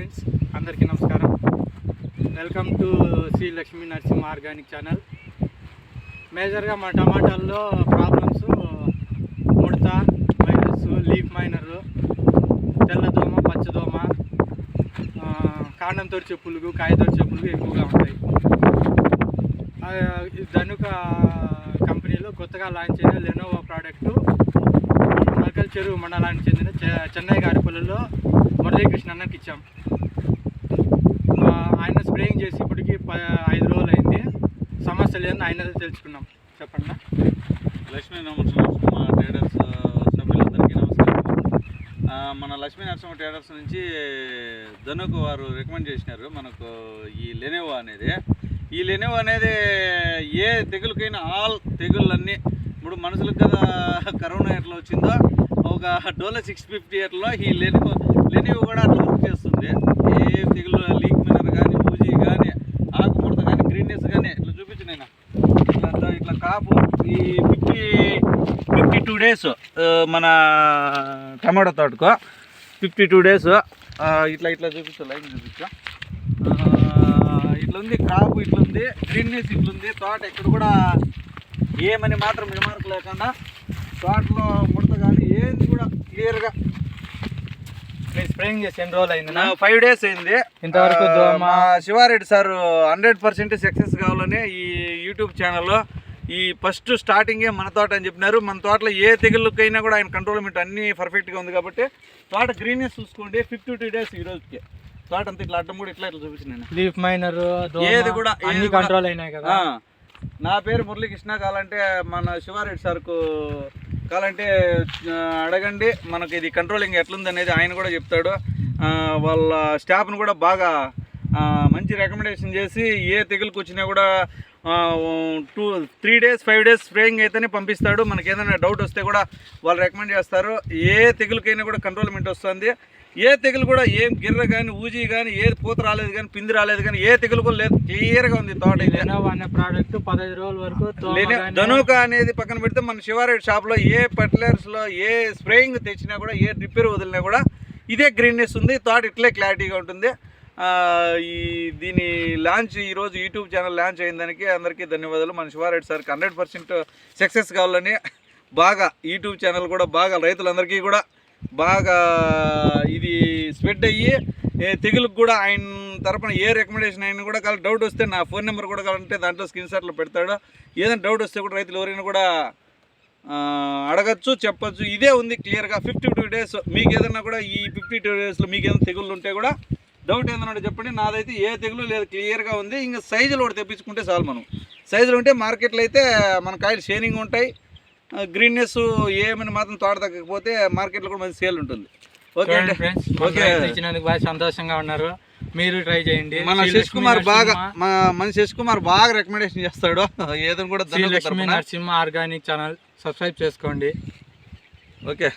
Friends అందరికీ నమస్కారం. Welcome to Shri Lakshmi Narasimha organic channel. మేజర్గా మా టమాటాల్లో ప్రాబ్లమ్స్ ముడత వైరస్ లీఫ్ మైనర్ తెల్లదోమ పచ్చదోమ కాండం తొడిచే పులుగు కాయ పులుగు ఎక్కువగా ఉంటాయి. ధనుక కంపెనీలో కొత్తగా లాంచ్ అయిన లెనోవా ప్రోడక్టు మల్కల్ చెరువు మండలానికి చెందిన చె- చెన్నై గారిపల్లిలో మురళీకృష్ణ అన్నకి ఇచ్చాం. ఆయన స్ప్రేయింగ్ చేసి ఇప్పటికి ప- ఐదు రోజులు అయింది సమస్య లేదని ఆయన తెలుసుకున్నాం. చెప్పండి. లక్ష్మీ నరసింహ ట్రేడర్స్ సభ్యులందరికీ నమస్కారం. మన లక్ష్మీ నరసింహ ట్రేడర్స్ నుంచి ధనుకు వారు రికమెండ్ చేసినారు మనకు ఈ లెనెవో అనేది. ఈ లెనెవో అనేది ఏ తెగులకైనా ఆల్ తెగుళ్ళన్నీ ఇప్పుడు మనుషులకు కదా కరోనా ఎట్లా వచ్చిందో ఒక డోలో సిక్స్ ఫిఫ్టీ ఎట్లా ఈ లెనెవో లెనెవో కూడా అట్లా వర్క్ చేస్తుంది. ఏ తెగులు లీక్ మినర్ కానీ పూజీ కానీ ఆకుముడత కానీ గ్రీన్నెస్ కానీ ఇట్లా చూపించు నేను ఇట్లా ఇట్లా కాపు ఈ ఫిఫ్టీ ఫిఫ్టీ టూ డేస్ మన టమాటో తోటకు. ఫిఫ్టీ టూ డేస్ ఇట్లా ఇట్లా చూపించు లైన్ చూపించు ఆ, ఇట్లా ఉంది క్రాప్ ఇట్లా ఉంది గ్రీన్నెస్ ఇట్లా ఉంది తోట ఎక్కడ కూడా ఏమని మాత్రం రిమార్క్ లేకుండా తోటలో ముడత కానీ ఏంది కూడా క్లియర్గా మీరు స్ప్రేయింగ్ చేసి ఎన్ని రోజులు అయింది ఫైవ్ డేస్ అయింది. ఇంతవరకు మా Sivareddy sir hundred percent success కావాలని ఈ యూట్యూబ్ ఛానల్లో ఈ ఫస్ట్ స్టార్టింగే మన తోట అని చెప్పినారు. మన తోటలో ఏ తెగుళ్ళకైనా కూడా ఆయన కంట్రోల్మెంట్ అన్నీ పర్ఫెక్ట్గా ఉంది కాబట్టి తోట గ్రీనెస్ చూసుకోండి. ఫిఫ్టీ టూ డేస్ ఈ రోజుకి. తోట అంతా ఇట్లా అడ్డం కూడా ఇట్లా ఇట్లా చూపించిన లీఫ్ మైనర్ ఏది కూడా- కంట్రోల్ అయినాయి కదా. నా పేరు మురళీకృష్ణ. కావాలంటే మన శివారెడ్డి సార్కు కావాలంటే అడగండి. మనకి ఇది కంట్రోలింగ్ ఎట్లుంది అనేది ఆయన కూడా చెప్తాడు. వాళ్ళ స్టాఫ్ను కూడా బాగా మంచి రికమెండేషన్ చేసి ఏ తెగులుకు వచ్చినా కూడా two three days five days spraying అయితేనే పంపిస్తాడు. మనకి ఏదైనా డౌట్ వస్తే కూడా వాళ్ళు రికమెండ్ చేస్తారు. ఏ తెగులకైనా కూడా కంట్రోల్మెంట్ వస్తుంది. ఏ తెగులు కూడా ఏం గిర్ర కానీ ఊజీ కానీ ఏ పూత రాలేదు కానీ పిండి రాలేదు కానీ ఏ తెగులు కూడా లేదు. క్లియర్గా ఉంది తోట అనే ప్రోడక్ట్ పదహైదు రోజుల వరకు ధనుక అనేది పక్కన పెడితే మన శివారెడ్డి షాప్లో ఏ ఫర్టిలైజర్స్లో ఏ స్ప్రేయింగ్ తెచ్చినా కూడా ఏ రిపేర్ వదిలినా కూడా ఇదే గ్రీన్నెస్ ఉంది. థాట్ ఇట్లే క్లారిటీగా ఉంటుంది. ఈ దీని లాంచ్ ఈరోజు యూట్యూబ్ ఛానల్ లాంచ్ అయిన దానికి అందరికీ ధన్యవాదాలు. మన శివారెడ్డి సార్కి హండ్రెడ్ పర్సెంట్ సక్సెస్ కావాలని బాగా యూట్యూబ్ ఛానల్ కూడా బాగా రైతులందరికీ కూడా బాగా ఇది స్ప్రెడ్ అయ్యి ఏ తెగులుకు కూడా ఆయన తరపున ఏ రికమెండేషన్ అయినా కూడా కావాలి. డౌట్ వస్తే నా ఫోన్ నెంబర్ కూడా కావాలంటే దాంట్లో స్క్రీన్ షాట్లో పెడతాడు. ఏదైనా డౌట్ వస్తే కూడా రైతులు ఎవరైనా కూడా అడగచ్చు చెప్పచ్చు. ఇదే ఉంది క్లియర్గా. ఫిఫ్టీ టూ డేస్ మీకు ఏదైనా కూడా ఈ ఫిఫ్టీ టూ డేస్లో మీకు ఏదైనా తెగుళ్ళు ఉంటే కూడా డౌట్ ఉంటే చెప్పండి నాదైతే ఏ తెగులు లేదు క్లియర్గా ఉంది. ఇంకా సైజులు ఒకటి తెప్పించుకుంటే చాలు మనం. సైజులు ఉంటే మార్కెట్లో అయితే మన కాయలు షేనింగ్ ఉంటాయి. గ్రీన్నెస్ ఏమైనా మాత్రం తోట తగ్గకపోతే మార్కెట్లో కూడా మంచి సేల్ ఉంటుంది. ఓకే చూడండి అండి? Friends okay. ఇచ్చినందుకు బాగా సంతోషంగా ఉన్నారు. మీరు ట్రై చేయండి. మన శశి కుమార్ బాగా మన శశి కుమార్ బాగా రికమెండేషన్ చేస్తాడు. ఏదైనా కూడా Lakshmi. Narasimha organic channel. Subscribe చేసుకోండి. ఓకే.